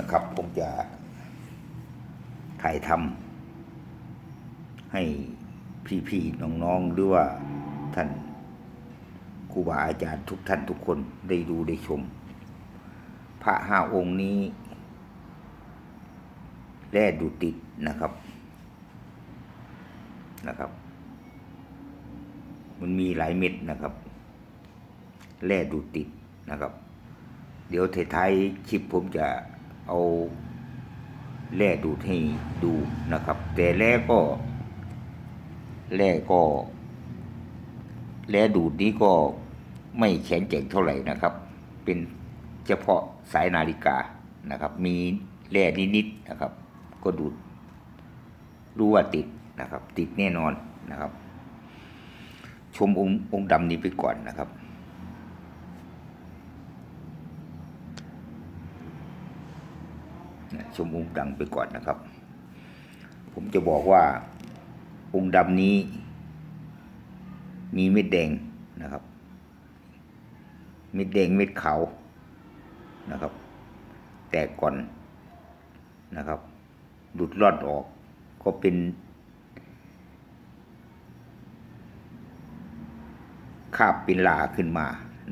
นะครับผมจะถ่ายทำให้พี่ๆน้องๆหรือว่าท่านครูบาอาจารย์ทุกท่านทุกคนได้ดูได้ชม พระห้าองค์นี้แร่ดูติดนะครับนะครับ มันมีหลายเม็ดนะครับแร่ดูติดนะครับ เดี๋ยวท้ายๆคลิปผมจะ เอาแร่ดูดให้ดูนะครับ แต่แร่ก็แร่ก็แร่ดูดนี้ก็ไม่แข็งแกร่งเท่าไหร่นะครับ เป็นเฉพาะสายนาฬิกานะครับ มีแร่นิดๆนะครับ ก็ดูดรู้ว่าติดนะครับ ติดแน่นอนนะครับ ชมองค์องค์ดำนี้ไปก่อนนะครับ นะ ชมองค์ดำไปก่อนนะครับ ผมจะบอกว่าองค์ดำนี้ มีเม็ดแดงนะครับ เม็ดแดงเม็ดขาวนะครับ แตกก่อนนะครับหลุดรอดออกก็เป็นคาบเป็นลาขึ้นมา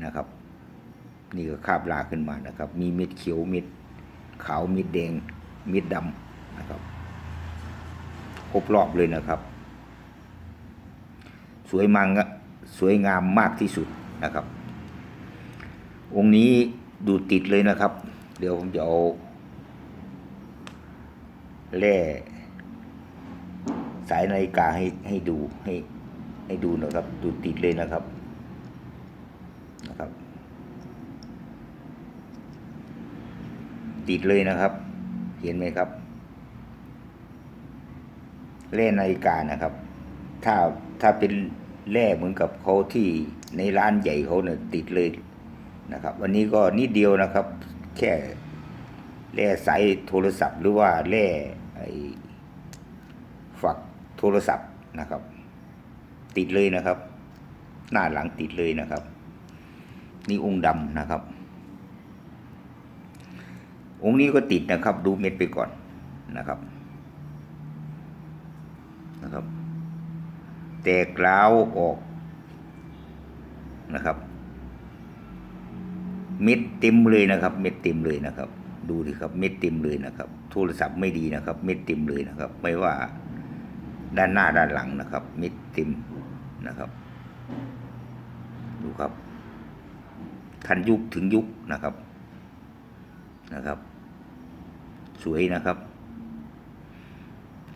นะครับ นี่ก็คาบลาขึ้นมานะครับ มีเม็ดเขียวเม็ด ขาวมิดแดงมิดดำนะครับครบรอบเลยนะครับ สวยมังอะสวยงามมากที่สุดนะครับ องค์นี้ดูติดเลยนะครับ เดี๋ยวผมจะเอาแร่สายนาฬิกาให้ให้ดูให้ให้ดูนะครับ ดูติดเลยนะครับนะครับ ติดเลยนะครับ เห็นไหมครับแร่นาฬิกานะครับ ถ้าถ้าเป็นแร่เหมือนกับเขาที่ในร้านใหญ่เขาเนี่ยติดเลยนะครับ วันนี้ก็นิดเดียวนะครับ แค่แร่สายโทรศัพท์หรือว่าแร่ไอ้ฝักโทรศัพท์นะครับ ติดเลยนะครับ หน้าหลังติดเลยนะครับ นี่องค์ดำนะครับ องค์นี้ก็ติดนะครับ ดูเม็ดไปก่อนนะครับนะครับ แตกร้าวออกนะครับ เม็ดเต็มเลยนะครับ เม็ดเต็มเลยนะครับ ดูดิครับ เม็ดเต็มเลยนะครับ โทรศัพท์ไม่ดีนะครับ เม็ดเต็มเลยนะครับ ไม่ว่าด้านหน้าด้านหลังนะครับ เม็ดเต็มนะครับ ดูครับทันยุคถึงยุคนะครับนะครับ สวยนะครับ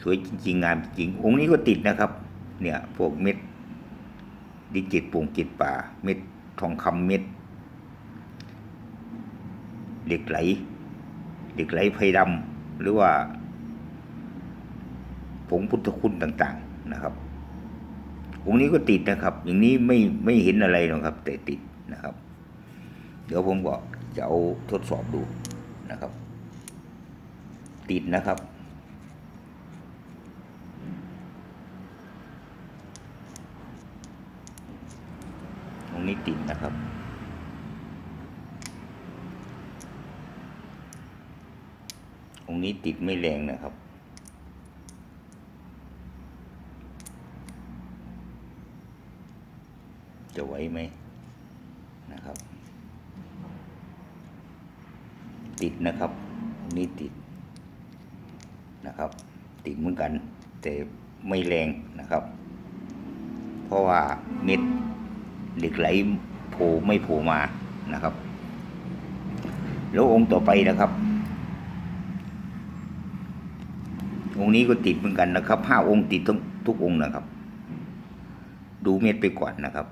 สวยจริงๆงามจริงองค์นี้ก็ติดนะครับ เนี่ยพวกเม็ดดิจิตปุ่งจิตป่า เม็ดทองคำเม็ดเหล็กไหลเหล็กไหลไฟดำหรือว่า ผงพุทธคุณต่าง ๆนะครับองค์นี้ก็ติดนะครับ อย่างนี้ไม่ไม่เห็นอะไรหรอกครับ แต่ติดนะครับ เดี๋ยวผมก็จะเอาทดสอบดูนะครับ ติดนะครับ ตรงนี้ติดนะครับตรงนี้ติดไม่แรงนะครับจะไหวไหมนะครับ ติดนะครับนี้ติด นะครับ ติดเหมือนกัน แต่ไม่แรงนะครับ เพราะว่าเม็ดเหล็กไหลโผล่ไม่โผล่มานะครับ แล้วองค์ต่อไปนะครับ องค์นี้ก็ติดเหมือนกันนะครับห้าองค์ติดทุกทุกองค์นะครับ ดูเม็ดไปก่อนนะครับ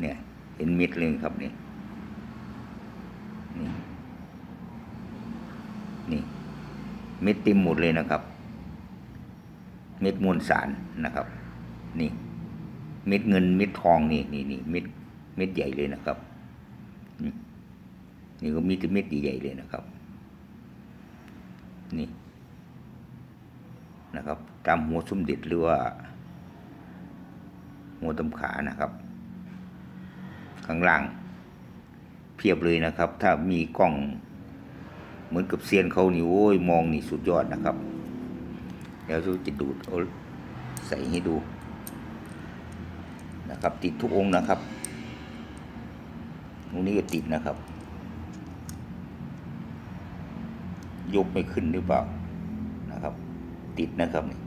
เนี่ยเห็นเม็ดเลยครับนี่นี่นี่ เม็ดเต็มหมดเลยนะครับ เม็ดมวลสารนะครับ นี่ เม็ดเงินเม็ดทองนี่นี่นี่เม็ดเม็ดใหญ่เลยนะครับ นี่ก็มีแต่เม็ดใหญ่เลยนะครับ นี่นะครับ ตามหัวสมเด็จหรือว่าหัวตำขานะครับ ข้างล่าง เพียบเลยนะครับ ถ้ามีกล้อง เหมือนกับเซียนเขานี่โอ้ยมองนี่สุดยอดนะครับ เดี๋ยวจะดูดเอาใส่ให้ดูนะครับ ติดทุกองค์นะครับองนี้ก็ติดนะครับ ยกไม่ขึ้นหรือเปล่านะครับ ติดนะครับนี่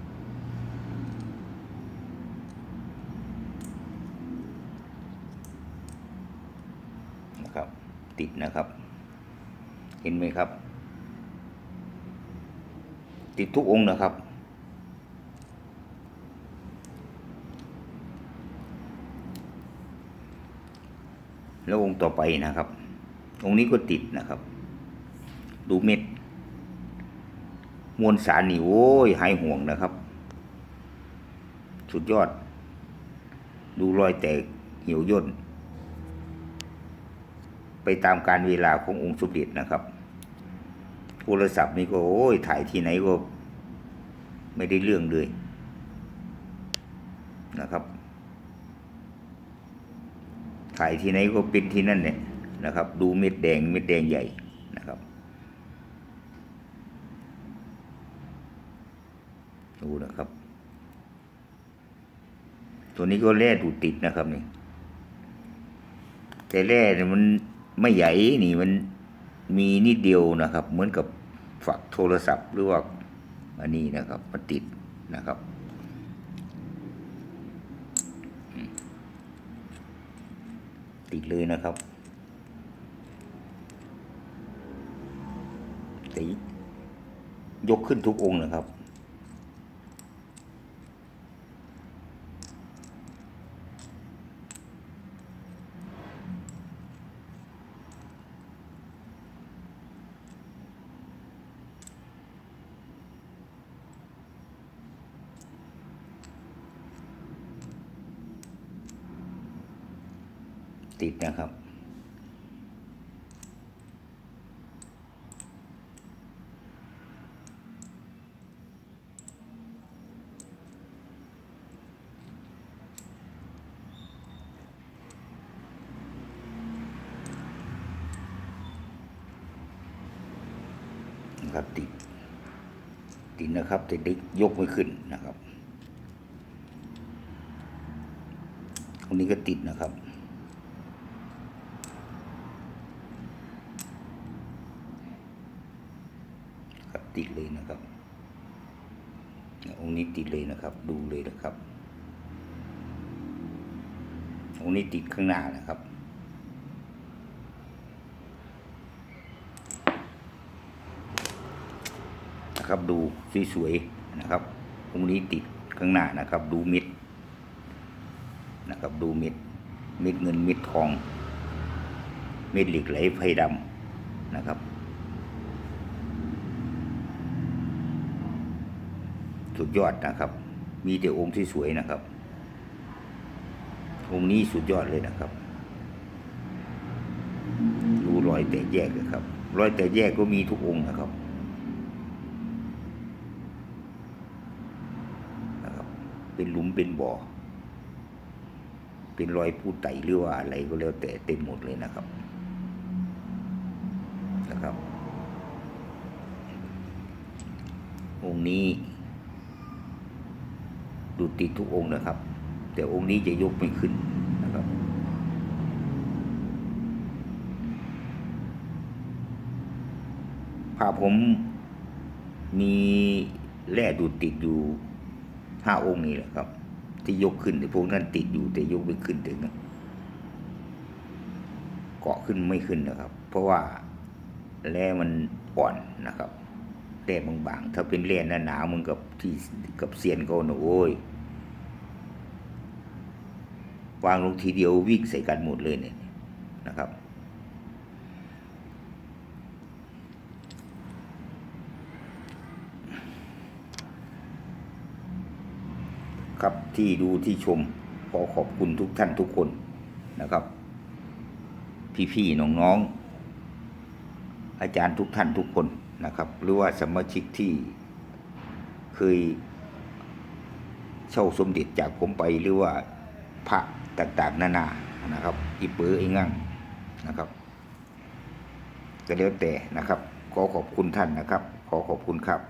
นะครับ ติดนะครับ เห็นไหมครับ ติดทุกองค์นะครับแล้วองค์ต่อไปนะครับ องค์นี้ก็ติดนะครับ ดูเม็ด มวลสารนี่โอ้ยหายห่วงนะครับ สุดยอด ดูรอยแตกเหี่ยวย่น ไปตามการเวลาขององค์สมเด็จนะครับ โทรศัพท์นี่ก็โอ้ยถ่ายที่ไหนก็ไม่ได้เรื่องเลยนะครับ ถ่ายที่ไหนก็เป็นที่นั่นเนี่ยนะครับ ดูเม็ดแดงเม็ดแดงใหญ่นะครับดูนะครับ ตัวนี้ก็แร่ดูดติดนะครับนี่แต่แร่เนี่ยมันไม่ใหญ่นี่มัน มีนิดเดียวนะครับ เหมือนกับฝักโทรศัพท์หรือว่าอันนี้นะครับมันติดนะครับติดเลยนะครับติยกขึ้นทุกองค์นะครับ ติดนะครับ นะครับติด ติดนะครับแต่ด็กยกไม่ขึ้นนะครับตรงนี้ก็ติดนะครับ ครับ ติดเลยนะครับองค์นี้ติดเลยนะครับ ดูเลยนะครับองค์นี้ติดข้างหน้านะครับนะครับดูสวยๆนะครับองค์นี้ติดข้างหน้านะครับ ดูเม็ดนะครับดูเม็ดเม็ดเงินเม็ดทอง เม็ดเหล็กไหลไฟดำนะครับ สุดยอดนะครับ มีแต่องค์ที่สวยนะครับ องค์นี้สุดยอดเลยนะครับ ดูรอยแตกแยกนะครับ รอยแตกแยกก็มีทุกองค์นะครับนะครับ เป็นหลุมเป็นบ่อ เป็นรอยผู้ไต่หรือว่าอะไรก็แล้วแต่เต็มหมดเลยนะครับ นะครับองค์นี้ ดูติดทุกองค์นะครับ แต่องค์นี้จะยกไม่ขึ้นนะครับภาพผมมีแร่ดูดติดอยู่ห้าองค์นี่แหละครับ ที่ยกขึ้นแต่พวกนั้นติดอยู่แต่ยกไม่ขึ้นถึงเกาะขึ้นไม่ขึ้นนะครับ เพราะว่าแร่มันอ่อนนะครับแร่บางๆ ถ้าเป็นแร่หนาๆเหมันกับที่กับเซียนเขานะโอ้ย วางลงทีเดียววิ่งใส่กันหมดเลยเนี่ยนะครับ ครับที่ดูที่ชมขอขอบคุณทุกท่านทุกคนนะครับ พี่ๆน้องๆอาจารย์ทุกท่านทุกคนนะครับ หรือว่าสมาชิกที่เคยเช่าสมเด็จจากผมไปหรือว่าพระ ต่างๆ นานานะครับ อีปือไอ้งั่งนะครับก็แล้วแต่นะครับ ขอขอบคุณท่านนะครับ ขอขอบคุณครับ